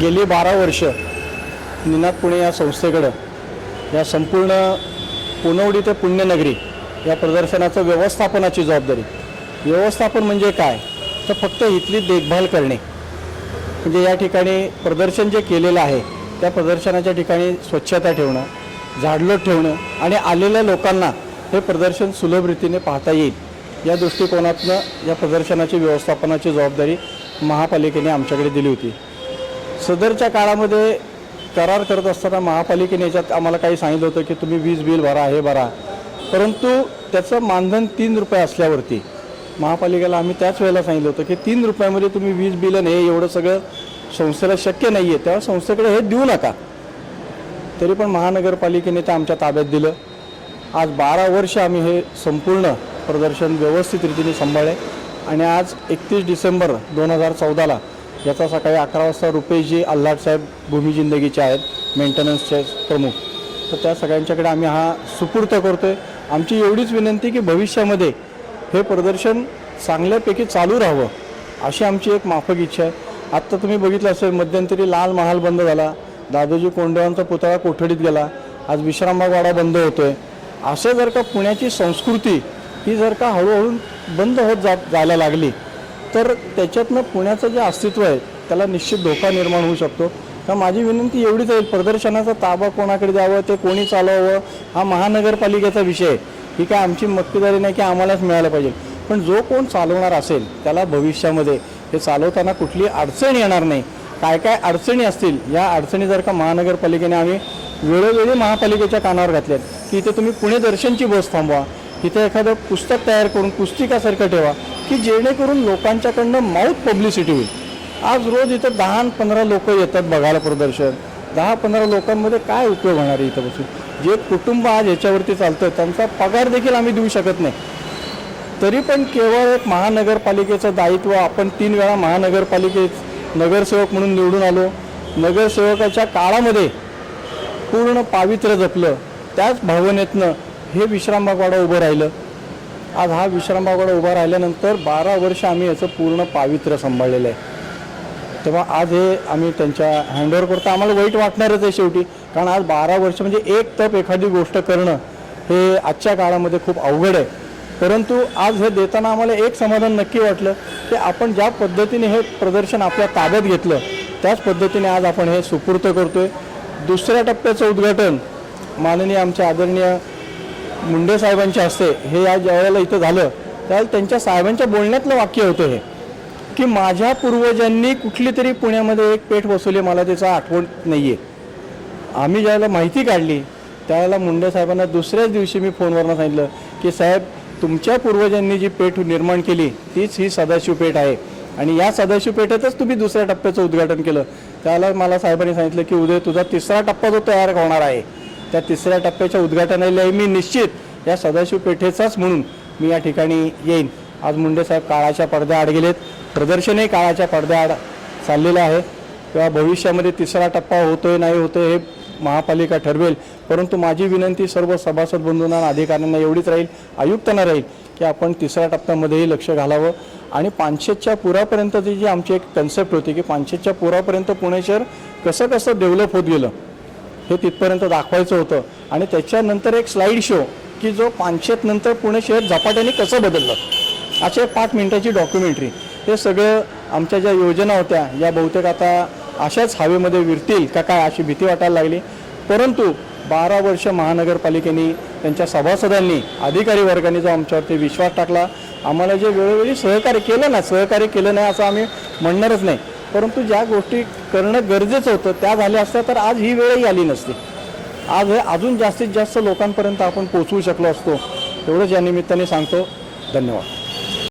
गेली बारा वर्ष निनाद पुणे या संस्थेकडं या संपूर्ण पुनवडी ते पुण्यनगरी या प्रदर्शनाचं व्यवस्थापनाची जबाबदारी. व्यवस्थापन म्हणजे काय? तर फक्त इथली देखभाल करणे. म्हणजे या ठिकाणी प्रदर्शन जे केलेलं आहे त्या प्रदर्शनाच्या ठिकाणी स्वच्छता ठेवणं झाडलोट ठेवणं आणि आलेल्या लोकांना हे प्रदर्शन सुलभ रीतीने पाहता येईल. या दृष्टिकोनातनं या प्रदर्शनाची व्यवस्थापनाची जबाबदारी महापालिकेने आमच्याकडे दिली होती. सदरच्या काळामध्ये करार करत असताना महापालिकेने याच्यात आम्हाला काही सांगितलं होतं की तुम्ही वीज बिल भरा हे भरा. परंतु त्याचं मानधन तीन रुपये असल्यावरती महापालिकेला आम्ही त्याच वेळेला सांगितलं होतं की तीन रुपयामध्ये तुम्ही वीज बिल आणि हे एवढं सगळं संस्थेला शक्य नाही आहे तेव्हा संस्थेकडे हे देऊ नका. तरी पण महानगरपालिकेने ते आमच्या ताब्यात दिलं. आज बारा वर्ष आम्ही हे संपूर्ण प्रदर्शन व्यवस्थित रीतीने सांभाळले आणि आज एकतीस डिसेंबर दोन हजार चौदाला याचा सकाळी अकरा वाजता रुपेशजी आल्हाडसाहेब भूमी जिंदगीचे आहेत मेंटेनन्सचे प्रमुख. तर त्या सगळ्यांच्याकडे आम्ही हा सुपूर्त करतो आहे आमची एवढीच विनंती की भविष्यामध्ये हे प्रदर्शन चांगल्यापैकी चालू राहावं अशी आमची एक माफक इच्छा आहे. आत्ता तुम्ही बघितलं असेल मध्यंतरी लाल महाल बंद झाला. दादोजी कोंडवांचा पुतळा कोठडीत गेला. आज विश्रामबागवाडा बंद बंद होतोय. असं जर का पुण्याची संस्कृती ही जर का हळूहळू बंद होत जा जायला लागली तर त्याच्यातनं पुण्याचं जे अस्तित्व आहे त्याला निश्चित धोका निर्माण होऊ शकतो. तर माझी विनंती एवढीच आहे प्रदर्शनाचा ताबा कोणाकडे द्यावं ते कोणी चालवावं हा महानगरपालिकेचा विषय आहे. ही काय आमची मक्तेदारी नाही की आम्हालाच मिळालं पाहिजे. पण जो कोण चालवणार असेल त्याला भविष्यामध्ये हे चालवताना कुठली अडचण येणार नाही. काय काय अडचणी असतील या अडचणी जर का महानगरपालिकेने आम्ही वेळोवेळी महापालिकेच्या कानावर घातल्यात की इथे तुम्ही पुणे दर्शनची बस थांबवा इथे एखादं पुस्तक तयार करून पुस्तिकासारखं ठेवा की जेणेकरून लोकांच्याकडनं माऊथ पब्लिसिटी होईल. आज रोज इथं दहा पंधरा लोक येतात बघायला प्रदर्शन. दहा पंधरा लोकांमध्ये काय उपयोग होणार आहे इथं बसून? जे कुटुंब आज याच्यावरती चालतं त्यांचा पगार देखील आम्ही देऊ शकत नाही. तरी पण केवळ एक महानगरपालिकेचं दायित्व आपण तीन वेळा महानगरपालिकेत नगरसेवक म्हणून निवडून आलो. नगरसेवकाच्या काळामध्ये पूर्ण पावित्र्य जपलं. त्याच भावनेतनं हे विश्रामबागवाडा उभं राहिलं. आज हा विश्रामबागवाडा उभा राहिल्यानंतर बारा वर्ष आम्ही याचं पूर्ण पावित्र्य सांभाळलेलं आहे. तेव्हा आज हे आम्ही त्यांच्या हँडओव्हर करतो. आम्हाला वाईट वाटणारच आहे शेवटी. कारण आज बारा वर्ष म्हणजे एक तप एखादी गोष्ट करणं हे आजच्या काळामध्ये खूप अवघड आहे. परंतु आज हे देताना आम्हाला एक समाधान नक्की वाटलं की आपण ज्या पद्धतीने हे प्रदर्शन आपल्या ताब्यात घेतलं त्याच पद्धतीने आज आपण हे सुपूर्त आहे दुसऱ्या टप्प्याचं उद्घाटन माननीय आमचे आदरणीय मुंडे साहेबांच्या हस्ते हे या ज्यावेळेला इथं झालं त्यावेळेला त्यांच्या साहेबांच्या बोलण्यातलं वाक्य होतं हे. की माझ्या पूर्वजांनी कुठली तरी पुण्यामध्ये एक पेठ बसवली मला त्याचा आठवण नाही आहे आम्ही ज्यावेळेला माहिती काढली त्यावेळेला मुंडे साहेबांना दुसऱ्याच दिवशी मी फोनवरनं सांगितलं की साहेब तुमच्या पूर्वजांनी जी पेठ निर्माण केली तीच ही सदाशिव पेठ आहे. आणि या सदाशिव पेठेतच तुम्ही दुसऱ्या टप्प्याचं उद्घाटन केलं. त्यावेळेला मला साहेबांनी सांगितलं की उद्या तुझा तिसरा टप्पा जो तयार होणार आहे त्या तिसऱ्या टप्प्याच्या उद्घाटनाला मी निश्चित या सदाशिव पेठेचाच म्हणून मी या ठिकाणी येईन. आज मुंडे साहेब काळाच्या पडद्याआड गेलेत. प्रदर्शनही काळाच्या पडद्याआड चाललेलं आहे. किंवा भविष्यामध्ये तिसरा टप्पा होतोय नाही होतोय हे महापालिका ठरवेल. परंतु माझी विनंती सर्व सभासद बंधूंना अधिकाऱ्यांना एवढीच राहील आयुक्तांना राहील की आपण तिसऱ्या टप्प्यामध्येही लक्ष घालावं. आणि पानशेतच्या पुरापर्यंतची जी आमची एक कन्सेप्ट होती की पानशेतच्या पुरापर्यंत पुणे शहर कसं कसं डेव्हलप होत गेलं हे तिथपर्यंत दाखवायचं होतं. आणि त्याच्यानंतर एक स्लाईड शो की जो पानशेत नंतर पुणे शहर झपाट्याने कसं बदललं. अशी एक पाच मिनिटाची डॉक्युमेंटरी हे सगळं आमच्या ज्या योजना होत्या या बहुतेक आता अशाच हवेमध्ये विरतील का काय अशी भीती वाटायला लागली. परंतु बारा वर्ष महानगरपालिकेने त्यांच्या सभासदांनी अधिकारी वर्गाने जो आमच्यावरती विश्वास टाकला आम्हाला जे वेळोवेळी सहकार्य केलं ना सहकार्य केलं नाही असं आम्ही म्हणणारच नाही. परंतु ज्या गोष्टी करणं गरजेचं होतं त्या झाल्या असत्या तर आज ही वेळही आली नसती. आज हे अजून जास्तीत जास्त लोकांपर्यंत आपण पोचवू शकलो असतो एवढंच या निमित्ताने सांगतो. धन्यवाद.